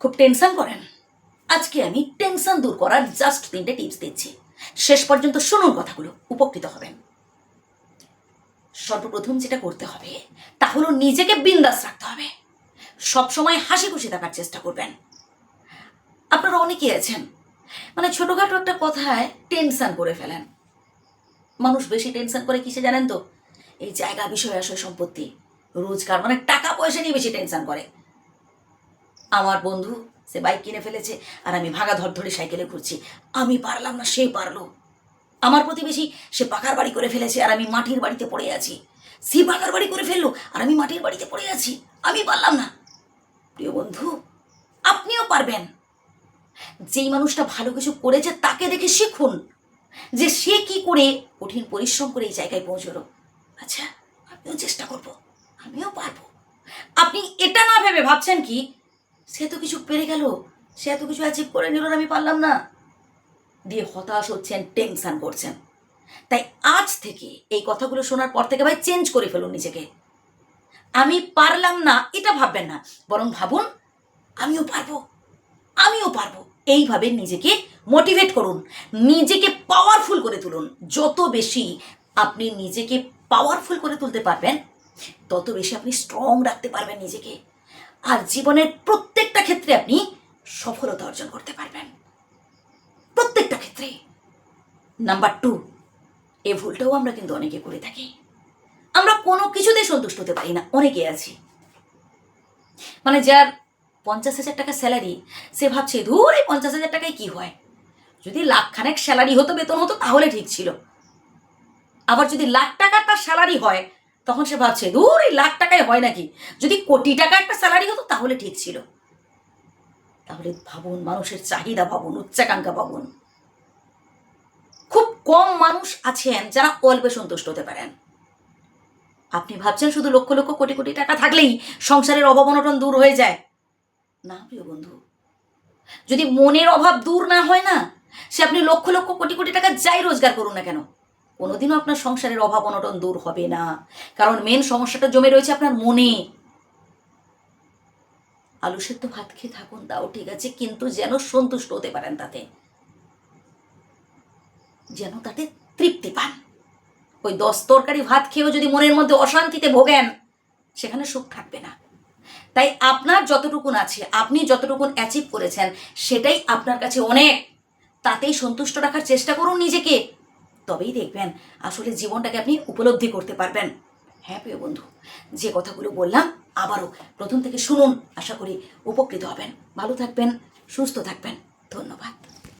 খুব টেনশন করেন। আজকে আমি টেনশন দূর করার জাস্ট তিনটে টিপস দিচ্ছি। শেষ পর্যন্ত শুনুন কথাগুলো, উপকৃত হবেন। সর্বপ্রথম যেটা করতে হবে, তা হলো নিজেকে বিন্দাস রাখতে হবে। সবসময় হাসি খুশি থাকার চেষ্টা করবেন। আপনারা অনেকেই আছেন মানে ছোটোখাটো একটা কথায় টেনশন করে ফেলেন। মানুষ বেশি টেনশন করে কিসে জানেন তো? এই জায়গা, বিষয় আসয় সম্পত্তি। রোজগার মানে টাকা পয়সা নিয়ে বেশি টেনশন করে। আমার বন্ধু, সে বাইক কিনে ফেলেছে আর আমি ভাগা ধর ধরে সাইকেলে ঘুরছি। আমি পারলাম না, সে পারল। আমার প্রতিবেশী, সে পাকার বাড়ি করে ফেলেছে আর আমি মাটির বাড়িতে পড়ে আছি। সে পাকার বাড়ি করে ফেলল আর আমি মাটির বাড়িতে পড়ে আছি। আমি পারলাম না। প্রিয় বন্ধু, আপনিও পারবেন। যেই মানুষটা ভালো কিছু করেছে তাকে দেখে শিখুন যে সে কি করে কঠিন পরিশ্রম করে এই জায়গায় পৌঁছলো। আচ্ছা আমিও চেষ্টা করব। আমিও পারব। আপনি এটা না ভেবে ভাবছেন কি সে তো কিছু পেরে গেল। সে এত কিছু অ্যাচিভ করে নিল আমি পারলাম না। দিয়ে হতাশ হচ্ছেন টেনশান করছেন। তাই আজ থেকে এই কথাগুলো শোনার পর থেকে ভাই চেঞ্জ করে ফেলুন নিজেকে। আমি পারলাম না, এটা ভাববেন না। বরং ভাবুন, আমিও পারব আমিও পারব। এইভাবে নিজেকে মোটিভেট করুন। নিজেকে পাওয়ারফুল করে তুলুন। যত বেশি আপনি নিজেকে পাওয়ারফুল করে তুলতে পারবেন, তত বেশি আপনি স্ট্রং রাখতে পারবেন নিজেকে। আর জীবনের প্রত্যেকটা ক্ষেত্রে আপনি সফলতা অর্জন করতে পারবেন। প্রত্যেকটা ক্ষেত্রে। নাম্বার টু এ ভুলটাও আমরা কিন্তু অনেকে করে থাকি। আমরা কোনো কিছুতেই সন্তুষ্ট হতে পারি না অনেকে আছি। মানে যার পঞ্চাশ হাজার টাকা স্যালারি সে ভাবছে ধুর, এই পঞ্চাশ হাজার টাকায় কি হয়? যদি লাখ খানেক স্যালারি হতো, বেতন হতো, তাহলে ঠিক ছিল। আবার যদি লাখ টাকার তার স্যালারি হয় তখন সে ভাবছে, ধুর, এই লাখ টাকায় হয় নাকি? যদি কোটি টাকা একটা স্যালারি হতো, তাহলে ঠিক ছিল। তাহলে ভাবুন, মানুষের চাহিদা ভাবুন, উচ্চাকাঙ্ক্ষা ভাবুন। খুব কম মানুষ আছেন যারা অল্পে সন্তুষ্ট হতে পারেন। আপনি ভাবছেন শুধু লক্ষ লক্ষ কোটি কোটি টাকা থাকলেই সংসারের অভাব অনটন দূর হয়ে যায়? না, প্রিয় বন্ধু। যদি মনের অভাব দূর না হয় না, সে আপনি লক্ষ লক্ষ কোটি কোটি টাকা যাই রোজগার করুন না কেন? কোনোদিনও আপনার সংসারের অভাব অনটন দূর হবে না। কারণ মেন সমস্যাটা জমে রয়েছে আপনার মনে। আলু সেদ্ধ ভাত খেয়ে থাকুন, তাও ঠিক আছে, কিন্তু যেন সন্তুষ্ট হতে পারেন তাতে। যেন তাতে তৃপ্তি পান। ওই দশ তরকারি ভাত খেয়েও যদি মনের মধ্যে অশান্তিতে ভোগেন, সেখানে সুখ থাকবে না। তাই আপনার যতটুকুন আছে, আপনি যতটুকুন অ্যাচিভ করেছেন, সেটাই আপনার কাছে অনেক। তাতেই সন্তুষ্ট রাখার চেষ্টা করুন নিজেকে। তবেই দেখবেন আসলে জীবনটাকে আপনি উপলব্ধি করতে পারবেন। হ্যাঁ প্রিয় বন্ধু, যে কথাগুলো বললাম আবারও প্রথম থেকে শুনুন। আশা করি উপকৃত হবেন। ভালো থাকবেন, সুস্থ থাকবেন।